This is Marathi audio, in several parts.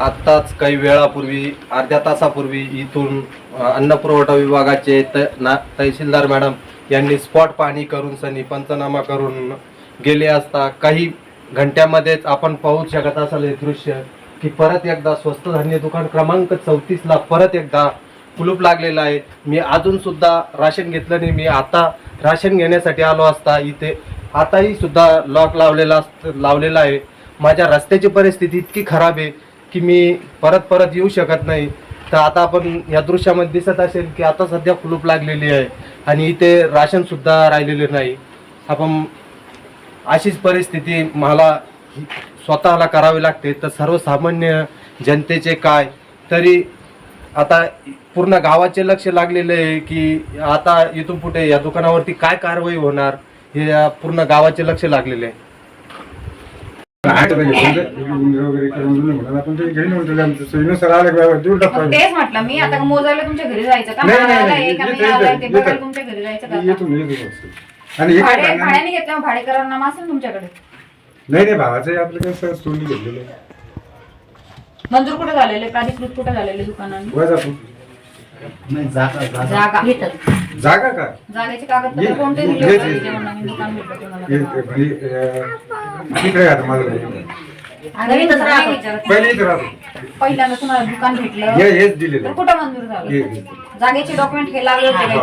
आत्ताच काही वेळापूर्वी अर्ध्या तासापूर्वी इथून अन्न पुरवठा विभागाचे त ना तहसीलदार मॅडम यांनी स्पॉट पाहणी करून सनी पंचनामा करून गेले असता काही घंट्यामध्येच आपण पाहू शकत असाल हे दृश्य की परत एकदा स्वस्त धान्य दुकान क्रमांक चौतीसला परत एकदा कुलूप लागलेला आहे. मी अजूनसुद्धा राशन घेतलं नाही. मी आता राशन घेण्यासाठी आलो असता इथे. आताही सुद्धा लॉक लावलेला लावलेला आहे. माझ्या रस्त्याची परिस्थिती इतकी खराब आहे. की मी परत परत येऊ शकत नाही. तर आता आपण या दृश्यामध्ये दिसत असेल की आता सध्या कुलूप लागलेली आहे आणि इथे राशनसुद्धा राहिलेले नाही. आपण अशीच परिस्थिती मला स्वतःला करावी लागते. तर सर्वसामान्य जनतेचे काय? तरी आता पूर्ण गावाचे लक्ष लागलेले आहे की आता इथून पुढे या दुकानावरती काय कारवाई होणार हे या पूर्ण गावाचे लक्ष लागलेले आहे. तेच म्हटलं मी. आता मोजायला तुमच्या घरी जायचं का? नाही, आलाय. ते. बघायला तुमच्या घरी जायचं का आता? येतो मी येतो बस. आणि एक भाडे भांडण- भाड्याने भाडेकरांना असेल तुमच्याकडे? नाही नाही. भावाचं आपलं कसं सोनी घेतलेलं आहे. मंजूर कुठे झालेले? प्राधिकृत कुठे झालेले दुकानांनी? वर जागा जागा. जागेचे कागदपत्र ये- कोणते ये- दिले होते ये- जेव्हा नवीन दुकान भेटलं तुम्हाला हे- हे म्हणजे अं, तिकडे आता माझं घर. नवीन दुकान नाही विचारत. पहिले इथं राहतो. पहिल्यांदा तुम्हाला दुकान भेटलं. हे हेच दिलेलं. तर आहे. कुठं मंजूर हे- झालं हे. जागेचे डॉक्युमेंट हे लागले होते का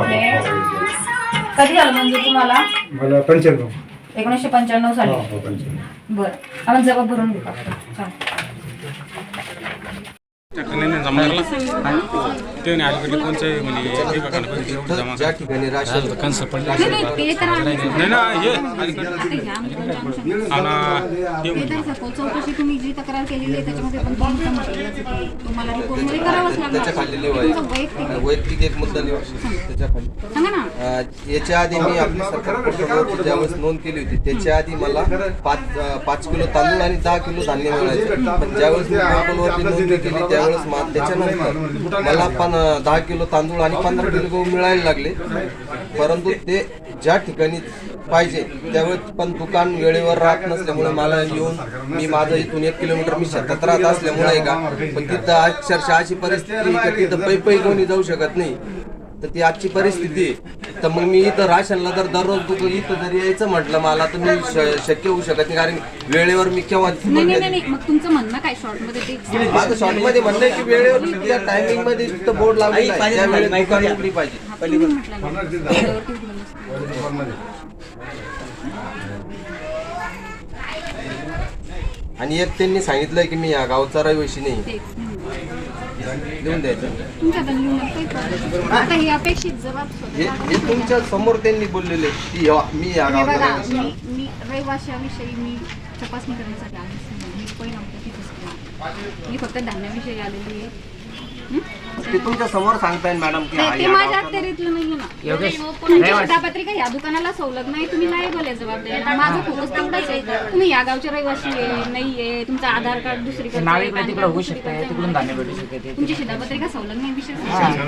कधी झालं मंजूर तुम्हाला? मला पंच्याण्णव. एकोणीसशे पंच्याण्णव हो, साली. हो, पंच्याण्णव. बरं. आपण जबाब भरून घेऊ. चालेल ते नाही अलीकडे कोणचे म्हणजे हे एवढे जमा ज्या ठिकाणी राशन नाही ना हे अलीकडे हा ना, ते म्हणजे. चौकशी तुम्ही जी तक्रार केलेली आहे त्याच्यामध्ये पण तुम्ही इथं म्हटलेलंच आहे की तुम्हाला रिपोर्टमध्ये करावंच त्याच्याखाली लागणार लिहू तुमचं वैयक्तिक एक मुद्दा लिहू त्याच्याखाली. सांगा ना. अं, याच्या आधी मी आपली सरकार पोर्टलवरती ज्यावेळेस नोंद केली होती त्याच्या आधी मला पाच अं, पाच किलो तांदूळ आणि दहा किलो धान्य मिळायचे. पण ज्यावेळेस मी पोर्टलवरती नोंदणी केली त्यावेळेस मा- त्याच्यानंतर मला किमान दहा किलो तांदूळ आणि पंधरा किलो गहू मिळायला लागले. परंतु ते ज्या ठिकाणी पाहिजे त्यावेळेस पण दुकान वेळेवर राहत नसल्यामुळे मला येऊन मी माझं इथून एक किलोमीटर मी शेतात राहत असल्यामुळे आहे का पण तिथं अक्षरशः अशी परिस्थिती का तिथं पै पै कोणी जाऊ शकत नाही. तर ती आजची परिस्थिती आहे. तर मग मी इथं राशनला जर दररोज दुक इथं जर यायचं म्हटलं मला तर मी श- शक्य होऊ शकत नाही कारण वेळेवर मी केव्हा नाही नाही नाही नाही. मग तुमचं म्हणणं काय? शॉर्टमध्ये ते माझं शॉर्टमध्ये म्हणणं आहे की वेळेवर मी त्या टायमिंगमध्ये तिथं बोर्ड लावलेला आहे. त्या वेळेत दुकान उघडी पाहिजे. तुम्ही म्हटलं ना. आणि एक त्यांनी सांगितलंय की मी या गावचा रहिवाशी नाही. तेच. देऊन द्यायचं. तुमच्या आता लिहून काही problem नाही. आता हे अपेक्षित जबाब हे हे तुमच्यासमोर त्यांनी बोललेले की मी या बघा रहिवाशी मी मी रहिवाशाविषयी मी तपासणी करण्यासाठी आलेच नाही. मी तिथेच केला मी फक्त धान्याविषयी आलेली आहे? ते तुमच्यासमोर सांगताय मॅडम की ते हा ते या माझ्या गावचा अखत्यारीतलं नाहीये ना. तुमची शिधापत्रिका या दुकानाला संलग्न आहे तुम्ही लायबल आहे जबाबदारी माझा फोकस तेवढाच आहे. तुम्ही या गावचे रहिवासी आहे नाहीये तुमचं आधार कार्ड दुसरीकडे तिकडे होऊ शकतं तिकडून धान्य भेटू शकते तुमची शिधापत्रिका संलग्न आहे विषय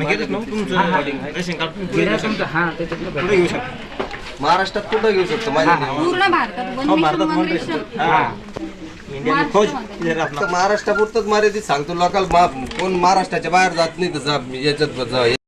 घेतात ना तुमचं रेशन कार्ड गेल्या तुमचं हा ते तिकडे पुढे भेटू घेऊ शकतो महाराष्ट्रात कुठं घेऊ शकतो? माझ्या नाही. पूर्ण भारतात one mission one ration Indian फौज महाराष्ट्रापुरतच मर्यादित सांगतो. लोकांना मा- कोण महाराष्ट्राच्या बाहेर जात नाही तसं याच्यात